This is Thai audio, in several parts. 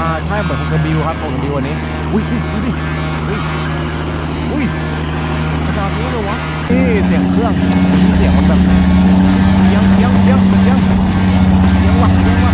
อ่าใช่เหมือนของกระบิวครับของกระบิวอันนี้อุ้ยอุ้ยอุ้ยอุ้ยขนาดนี้เลยวะนี่เสียงเครื่องเสียงมันแบบยังยังยังยังยังว่ะยังว่ะ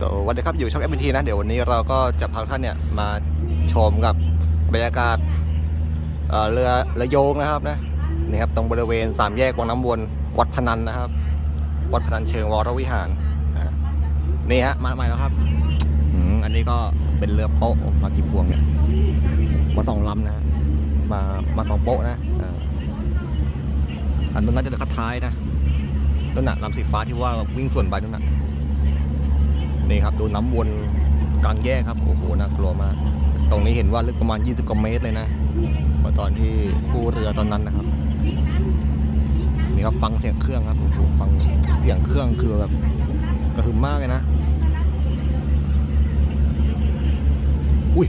สวัสดีครับอยู่ช่อง f อ t นะเดี๋ยววันนี้เราก็จะพาท่านเนี่ยมาชมกับบรรยากาศเอ่อเรือเรือโยงนะครับนะนี่ครับตรงบริเวณสามแยกวังน้ำวนวัดพนันนะครับ วัดพนันเชิงวรวิหารนี่ฮะมาใหม่แล้วครับอันนี้ก็เป็นเรือโป๊ะมากี่พวงเนี่ยมาสองลำนะมามาสองโป๊ะนะอันนู้นน่าจะเรือคัดท้ายนะนั่นน่ะลำสีฟ้าที่ว่าวิ่งส่วนไปนั่นน่ะนี่ครับดูน้ำวนกลางแยกครับโอ้โหน่ากลัวมากตรงนี้เห็นว่าลึกประมาณ 20กว่าเมตรเลยนะเมื่อตอนที่กู้เรือตอนนั้นนะครับ นี่ครับฟังเสียงเครื่องครับฟังเสียงเครื่องคือแบบกระหึ่มมากเลยนะอุ้ย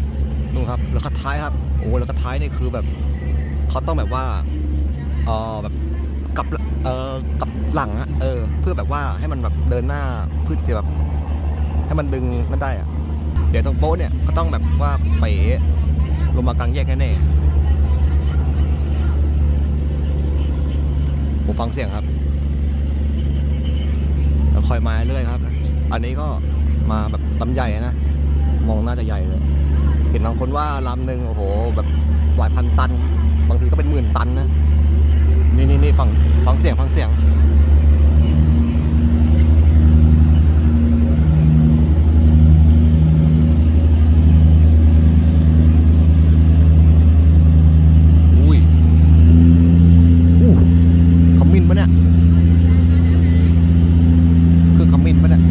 นู่นครับแล้วก็ท้ายครับโอ้แล้วก็ท้ายนี่คือแบบเขาต้องแบบว่าเออแบบกับเออกับหลังอะเออ เพื่อแบบว่าให้มันแบบเดินหน้าเพื่อที่จะแบบให้มันดึงนั่นได้อะเดี๋ยวตรงโป๊ะเนี่ยก็ต้องแบบว่าเป๋ลงมากลางแยกแน่ๆ ผมฟังเสียงครับแล้วคอยมาเรื่อยครับ อันนี้ก็มาแบบลำใหญ่นะ มองน่าจะใหญ่เลย เห็นบางคนว่าลำหนึ่งโอ้โห แบบหลายพันตัน บางทีก็เป็นหมื่นตันนะ นี่นี่นี่ฟังฟังเสียงฟังเสียง อุ้ย อู้ขมิ้นปะเนี่ยคือขมิ้นปะเนี่ย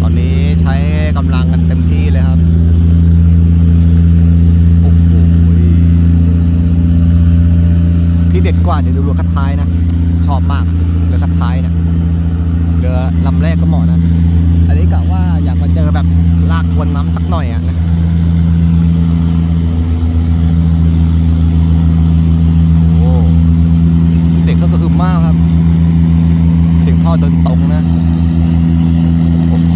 ตอนนี้ใช้กำลังกันเต็มที่เลยครับ โอ้โหที่เด็ด กว่าเดี๋ยวดูเรือคัดท้ายนะ ชอบมากเรือคัดท้ายเนะเรือลำแรกก็เหมาะนะ อันนี้กะว่าอยากมาเจอแบบลากทวนน้ำสักหน่อยอะนะโอ้เสียงก็คือมากครับ เสียงท่อเดินตรงนะโอ้โห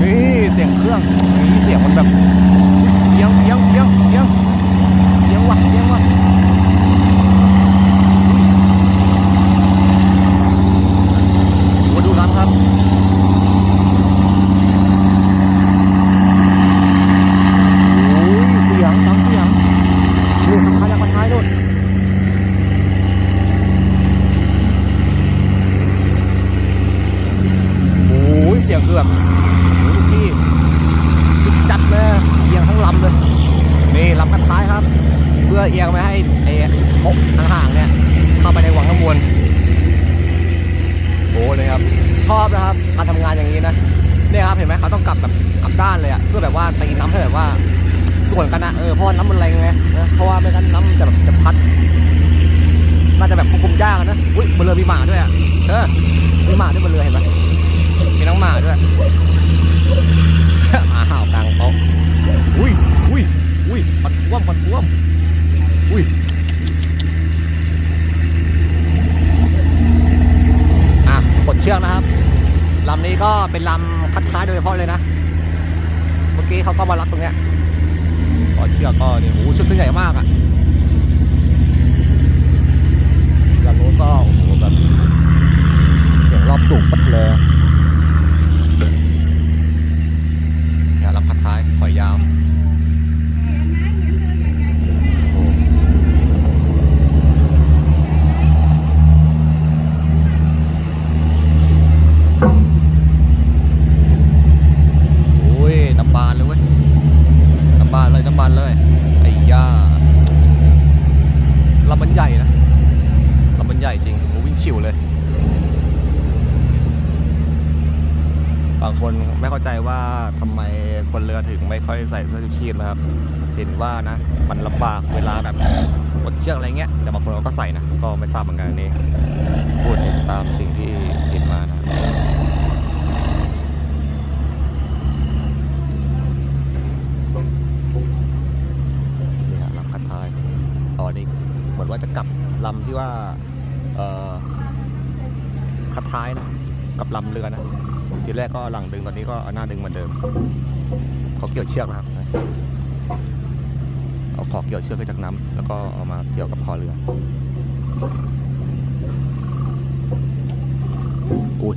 นี่เสียงเครื่องนี่เสียงมันแบบเอียงเอียงเอียงเอียงเอียงว่ะเอียงว่ะ โอ้ดูน้ำครับ โอ้ยเสียงฟังเสียงนี่ขับท้ายแล้วขับท้ายโน่นโอ้ยเสียงคือแบบโอ้ยลูกพี่สุดจัดเลยเอียงทั้งลำเลย นี่ลำขัดท้ายครับ เพื่อเอียงไม่ให้ไอ้โป๊ะห่างๆเนี่ย เข้าไปในวังน้ำวน โอ้เลยครับ ชอบนะครับการทำงานอย่างนี้นะเนี่ยครับเห็นไหมเขาต้องกลับแบบกลับด้านเลยอะเพื่อแบบว่าตีน้ำให้แบบว่า ส่วนกันนะเออเพราะว่าน้ำมันแรงไงนะเพราะว่าไม่งั้นน้ำมันจะแบบจะพัด น่าจะแบบควบคุมยากนะอุ้ยบนเรือมีหมาด้วยอะเออมีหมาด้วยบนเรือเห็นไหมมีน้องหมาด้วยหมาเห่ากลางโต๊ะอุ้ยอุ้ยอุ้ยปันท่วมปันท่วมอุ้ยอะกดเชือกนะครับลำนี้ก็เป็นลำคัดท้ายโดยเฉพาะเลยนะ เมื่อกี้เขาก็มารับตรงเนี้ย กดเชือกก็นี่โอ้โหเชือกเส้นใหญ่มากอะลำนู้นก็โอ้โหแบบเสียงรอบสูงปัดเลยเนี่ยลำคัดท้ายขอยยาว รือถึงไม่ค่อยใส่เสื้อชูชีพนะครับ เห็นว่านะมันลำบากเวลาแบบกดเชือกอะไรเงี้ยแต่บางคนเขาก็ใส่นะก็ไม่ทราบเหมือนกันนี่พูดตามสิ่งที่เห็นมานะนี่ฮะลำคัดท้ายตอนนี้เหมือนว่าจะกลับลำที่ว่าเออคัดท้ายนะกับลำเรือนะทีแรกก็หลังดึงตอนนี้ก็หน้าดึงเหมือนเดิม เขาเกี่ยวเชือกนะครับ เอาขอเกี่ยวเชือกขึ้นจากน้ำแล้วก็เอามาเกี่ยวกับคอเรือ อุ้ย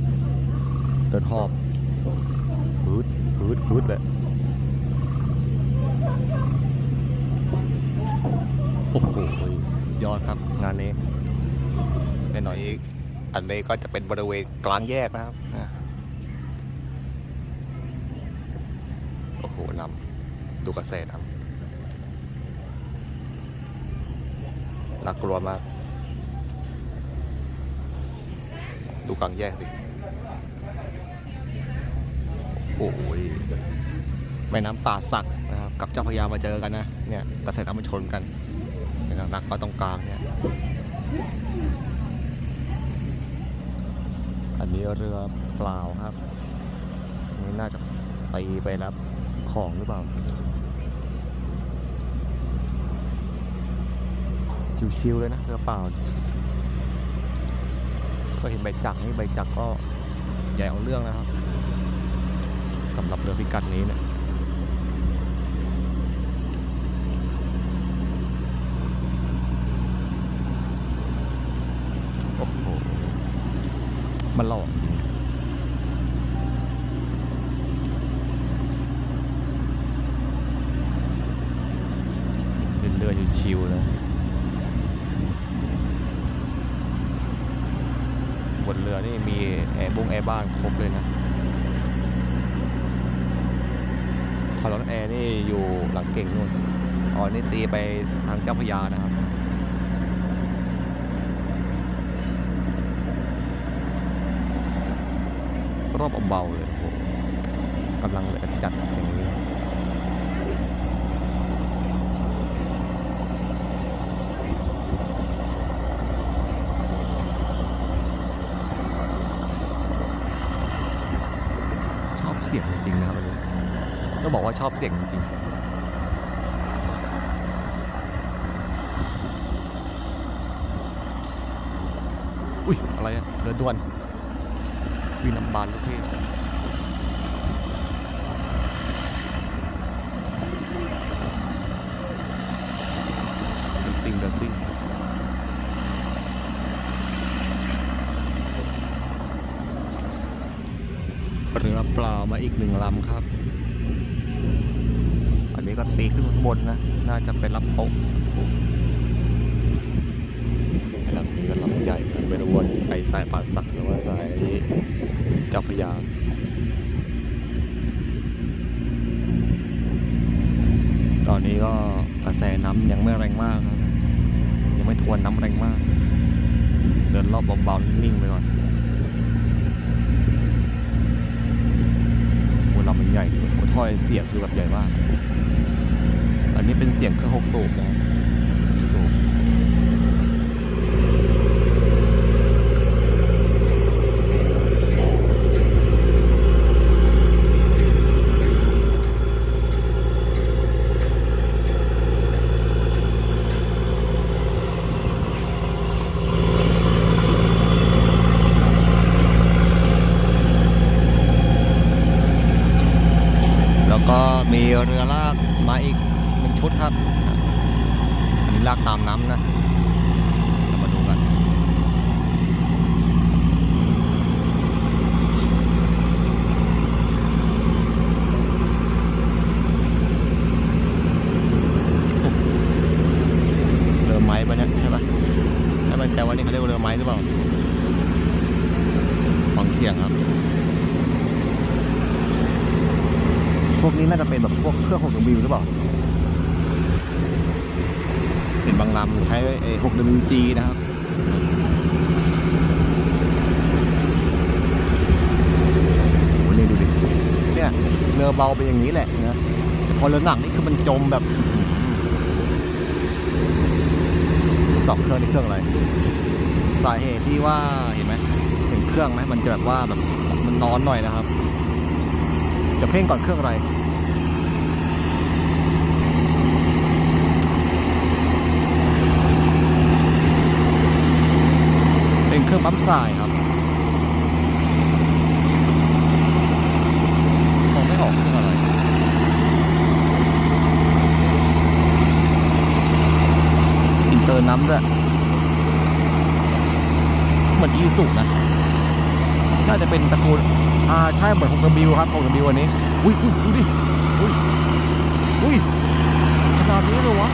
เดินหอบพืดพืดพืดเลยโอ้โหยอดครับ งานนี้แน่นอนอีกอันนี้ก็จะเป็นบริเวณกลางแยกนะครับอะ โอ้โหนำดูกระแสน้ำน่ากลัวมาก ดูกลางแยกสิ โอ้โหแม่น้ำป่าสักนะครับกับเจ้าพยามาเจอกันนะ เนี่ยกระแสน้ำมันชนกันหนักก็ตรงกลางเนี่ย อันนี้เรือเปล่าครับ นี่น่าจะไปไปรับ ของหรือเปล่า ชิวๆเลยนะเรือเปล่าเคยเห็นใบจักรนี่ใบจักรก็ใหญ่เอาเรื่องนะครับสำหรับเรือพิกัดนี้เนี่ยมันหลอกจริง เป็นเรือ ชิวๆเลยบนเรือนี่มีแอร์บุ้งแอร์บ้านครบเลยนะคาร์ลอนแอร์นี่อยู่หลังเก่งนู่นอ๋อนี่ตีไปทางเจ้าพยานะครับรอบเบาเลยโหกำลังจัดอย่างนี้ชอบเสียงจริงๆนะครับอันนี้ต้ อบเสียงจริงๆ อุ้ย อะไรอะเรือด่วนวินัมบานลูกพี่เดซิงเดอซิงเรือเปล่ามาอีกหนึ่งลำครับ อันนี้ก็ตีขึ้นข้างบนนะ น่าจะเป็นลำโป๊ะลำนี้ก็ลำใหญ่ไม่รู้ว่าไปสายป่าสักหรือว่าสายเจ้าพยาตอนนี้ก็กระแสน้ำยังไม่แรงมากครับยังไม่ทวนน้ำแรงมาก เดินรอบเบาๆนิ่งไปก่อนโอ้ลำมันใหญ่ดีโอ้ถ้อยเสียงคือแบบใหญ่มาก อันนี้เป็นเสียงเครื่องหกสูบนะครับสูบ แล้วก็ มีเรือลากมาอีกหนึ่งชุดครับ อันนี้ลากตามน้ำนะเรามาดูกันเรือไม้ปะเนี่ยใช่ปะไม่มั่นใจว่านี่เขาเรียกว่าเรือไม้หรือเปล่า ฟังเสียงครับ พ วกนี้น่าจะเป็นแบบพวกเครื่อง 6W หรือเปล่า เห็นบางลำใช้ไอ้ 6WG นะครับโอ้โหนี่ดูดิ เนี่ยเรือเบาเป็นอย่างนี้แหละนะแต่พอเรือหนักนี่คือมันจมแบบสองเครื่องนี่เครื่องอะไร สาเหตุที่ว่าเห็นไหมเห็นเครื่องไหมมันจะแบบว่าแบบมันนอนหน่อยนะครับ จะเพ่งก่อนเครื่องอะไรเป็นเครื่องปั๊มสายครับมองไม่ออกเครื่องอะไรอินเตอร์น้ำด้วยเหมือนอีสุนะน่าจะเป็นตระกูล อ่าใช่เหมือนของกบิวครับของกบิวอันนี้อุ้ยอุ้ยดูดิอุ้ยอุ้ยขนาดนี้เลยวะ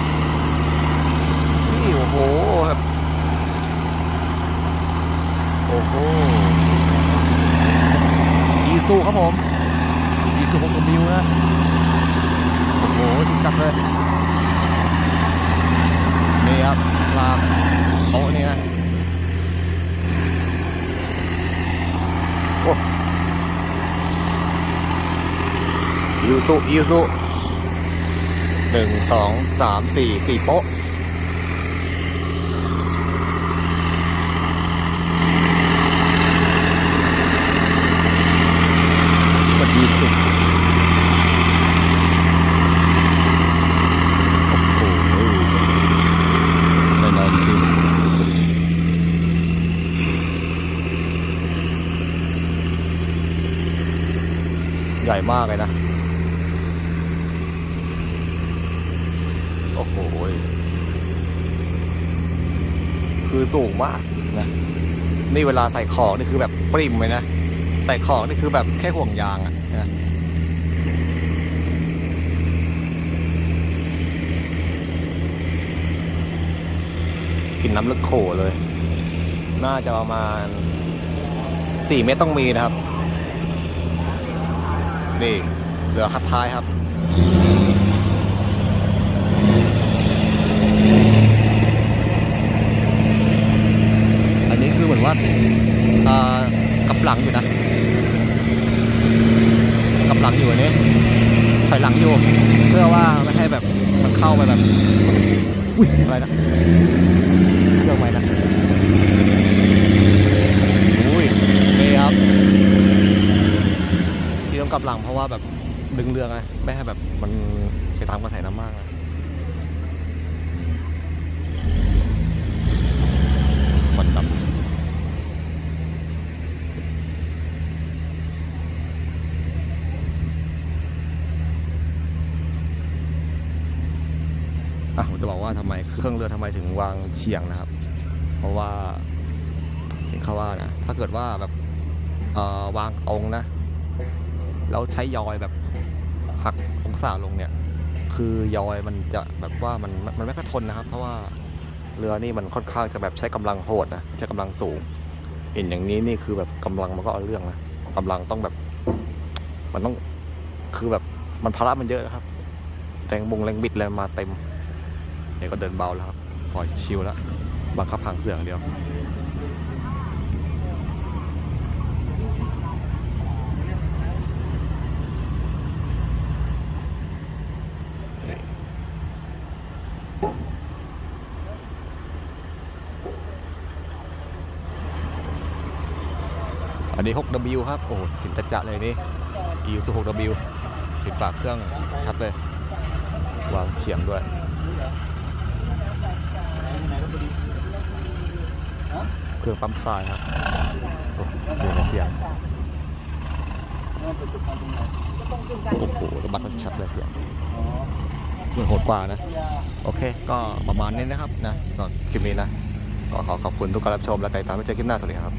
นี่โอ้โหแบบโอ้โหอีซูครับผมอีซูของกบิวนะโอ้โหจริงจังเลยนี่ครับลากโต๊ะนี่นะ ยูซุยูซุหนึ่งสองสามสี่สี่โป๊ะกดยี่สิบโอ้โหใจร้นจริงใหญ่มากเลยนะ โอ้โหคือสูงมากนะนี่เวลาใส่ของนี่คือแบบปริมเลยนะใส่ของนี่คือแบบแค่ห่วงยางอะนะกินน้ำลึกโขเลย น่าจะประมาณสี่เมตรต้องมีนะครับ นี่ เหลือคัดท้ายครับ อัน กับหลังอยู่นะกับหลังอยู่นนี้ถอยหลังอยู่ เพื่อว่าไม่ให้แบบมันเข้าไปแบบอุ้ยอะไรนะเครื่องไว้นะอุ้ยนี่ครับที่ต้องกลับหลังเพราะว่าแบบดึงเรือไงไม่ให้แบบมันไปตามกระแสน้ำมากนะมันแบบอะ ผมจะบอกว่าทำไมเครื่องเรือทำไมถึงวางเฉียงนะครับ เพราะว่าเห็นเขาว่านะถ้าเกิดว่าแบบวางตรงนะแล้วใช้ยอยแบบหักองศาลงเนี่ย คือยอยมันจะแบบว่ามันมันไม่ค่อยทนนะครับ เพราะว่าเรือนี่มันค่อนข้างจะแบบใช้กำลังโหดนะใช้กำลังสูงเห็นอย่างนี้นี่คือแบบกำลังมันก็เอาเรื่องนะกำลังต้องแบบ มันต้องคือแบบมันภาระมันเยอะนะครับแรงบงแรงบิดอะไรมาเต็ม เนี่ยก็เดินเบาแล้วครับปล่อยชิลแล้วบังคับหางเสืออย่างเดียวอันนี้ 6W ครับ โอ้โหเห็นจัดๆเลยนี่ e u s 6W ติดฝากเครื่องชัดเลย วางเฉียงด้วย เครื่องปั๊มทรายครับโอ้โหดูเสียงโอ้โหระบัดชัดเลยเสียงเหมือนโหดกว่านะ โอเค ก็ประมาณนี้นะครับนะสำหรับคลิปนี้นะ ก็ขอขอบคุณทุกการรับชมและติดตามไว้เจอคลิปหน้าสวัสดีครับ